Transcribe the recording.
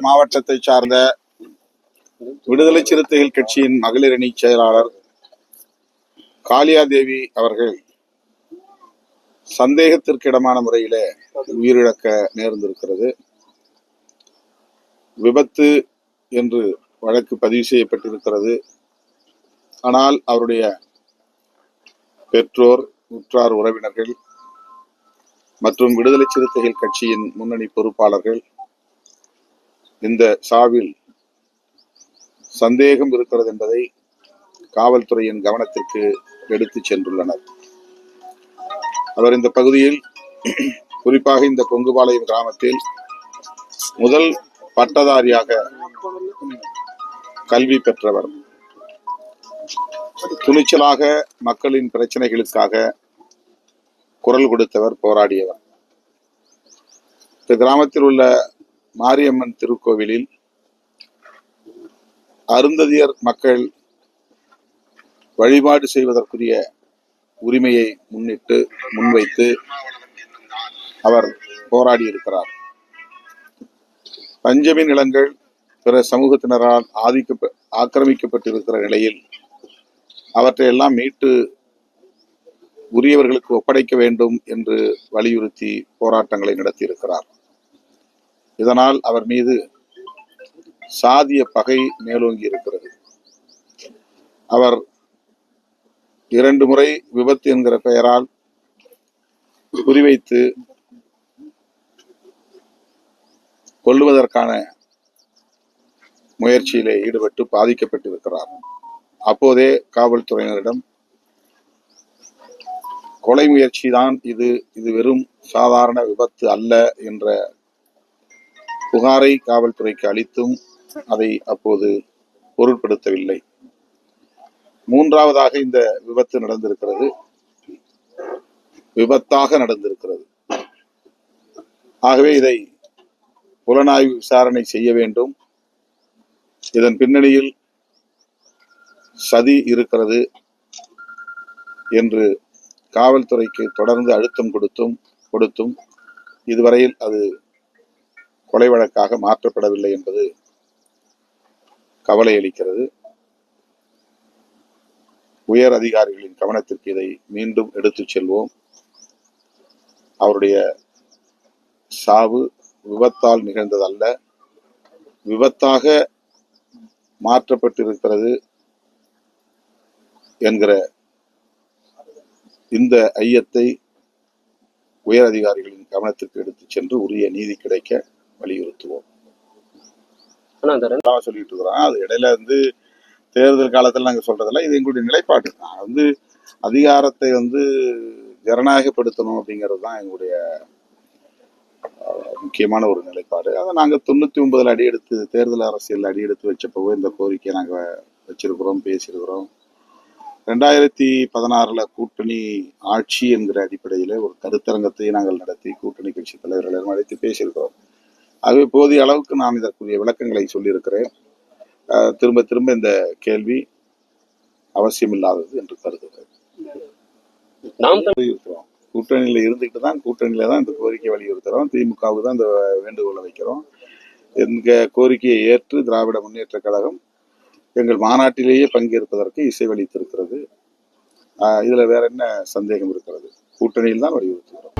மாவட்டத்தை சார்ந்த விடுதலை சிறுத்தைகள் கட்சியின் மகளிர் அணி செயலாளர் காளியாதேவி அவர்கள் சந்தேகத்திற்கிடமான முறையிலே உயிரிழக்க நேர்ந்திருக்கிறது. விபத்து என்று வழக்கு பதிவு செய்யப்பட்டிருக்கிறது. ஆனால் அவருடைய பெற்றோர் உற்றார் உறவினர்கள் மற்றும் விடுதலை சிறுத்தைகள் கட்சியின் முன்னணி பொறுப்பாளர்கள் இந்த சாவில் சந்தேகம் இருக்கிறது என்பதை காவல்துறையின் கவனத்திற்கு எடுத்துச் சென்றுள்ளனர். அவர் இந்த பகுதியில் குறிப்பாக இந்த கொங்குபாளையம் கிராமத்தில் முதல் பட்டதாரியாக கல்வி பெற்றவர். துணிச்சலாக மக்களின் பிரச்சனைகளுக்காக குரல் கொடுத்தவர் போராடியவர். இந்த கிராமத்தில் உள்ள மாரியம்மன் திருக்கோவிலில் அருந்ததியர் மக்கள் வழிபாடு செய்வதற்குரிய உரிமையை முன்னிட்டு முன்வைத்து அவர் போராடி இருக்கிறார் பஞ்சமி நிலங்கள் பிற சமூகத்தினரால் ஆதிக்க ஆக்கிரமிக்கப்பட்டிருக்கிற நிலையில் அவற்றை எல்லாம் மீட்டு உரியவர்களுக்கு ஒப்படைக்க வேண்டும் என்று வலியுறுத்தி போராட்டங்களை நடத்தியிருக்கிறார். இதனால் அவர் மீது சாதிய பகை மேலோங்கி இருக்கிறது. அவர் இரண்டு முறை விபத்து என்கிற பெயரால் குறிவைத்து கொல்லுவதற்கான முயற்சியிலே ஈடுபட்டு பாதிக்கப்பட்டிருக்கிறார். அப்போதே காவல்துறையினரிடம் கொலை முயற்சி தான் இது இது வெறும் சாதாரண விபத்து அல்ல என்ற புகாரை காவல்துறைக்கு அளித்தும் அதை அப்போது பொருட்படுத்தவில்லை. மூன்றாவதாக இந்த விபத்து நடந்திருக்கிறது. விபத்தாக நடந்திருக்கிறது. ஆகவே இதை புலனாய்வு விசாரணை செய்ய வேண்டும். இதன் பின்னணியில் சதி இருக்கிறது என்று காவல்துறைக்கு தொடர்ந்து அழுத்தம் கொடுத்தும் கொடுத்தும் இதுவரையில் அது கொலை வழக்காக மாற்றப்படவில்லை என்பது கவலை அளிக்கிறது. உயர் அதிகாரிகளின் கவனத்திற்கு இதை மீண்டும் எடுத்துச் செல்வோம். அவருடைய சாவு விபத்தால் நிகழ்ந்ததல்ல. விபத்தாக மாற்றப்பட்டிருக்கிறது என்கிற இந்த ஐயத்தை உயர் அதிகாரிகளின் கவனத்திற்கு எடுத்துச் சென்று உரிய நீதி கிடைக்க வலியுறுத்துவோம். சொல்லிட்டு இருக்கிறோம் அது இடையில வந்து தேர்தல் காலத்தில் நாங்கள் சொல்றதில்ல இது எங்களுடைய நிலைப்பாடு. நான் வந்து அதிகாரத்தை வந்து ஜனநாயகப்படுத்தணும் அப்படிங்கிறது தான் எங்களுடைய முக்கியமான ஒரு நிலைப்பாடு. அதை நாங்கள் தொண்ணூற்றி ஒன்பதில் அடி எடுத்து தேர்தல் அரசியல் அடி எடுத்து வச்சப்போ இந்த கோரிக்கையை நாங்கள் வச்சிருக்கிறோம் பேசியிருக்கிறோம். ரெண்டாயிரத்தி பதினாறுல கூட்டணி ஆட்சி என்கிற அடிப்படையில் ஒரு கருத்தரங்கத்தை நாங்கள் நடத்தி கூட்டணி கட்சி தலைவர்கள் அழைத்து பேசியிருக்கிறோம். ஆகவே போதிய அளவுக்கு நான் இதற்குரிய விளக்கங்களை சொல்லியிருக்கிறேன். திரும்ப திரும்ப இந்த கேள்வி அவசியமில்லாதது என்று கருதுகிறேன். நாம் வலியுறுத்துறோம். கூட்டணியில இருந்துகிட்டு தான் கூட்டணியில தான் இந்த கோரிக்கை வலியுறுத்துறோம். திமுகவுக்கு தான் இந்த வேண்டுகோளை வைக்கிறோம். எங்க கோரிக்கையை ஏற்று திராவிட முன்னேற்ற கழகம் எங்கள் மாநாட்டிலேயே பங்கேற்பதற்கு இசைவளித்திருக்கிறது. இதுல வேற என்ன சந்தேகம் இருக்கிறது? கூட்டணியில் தான் வலியுறுத்துகிறோம்.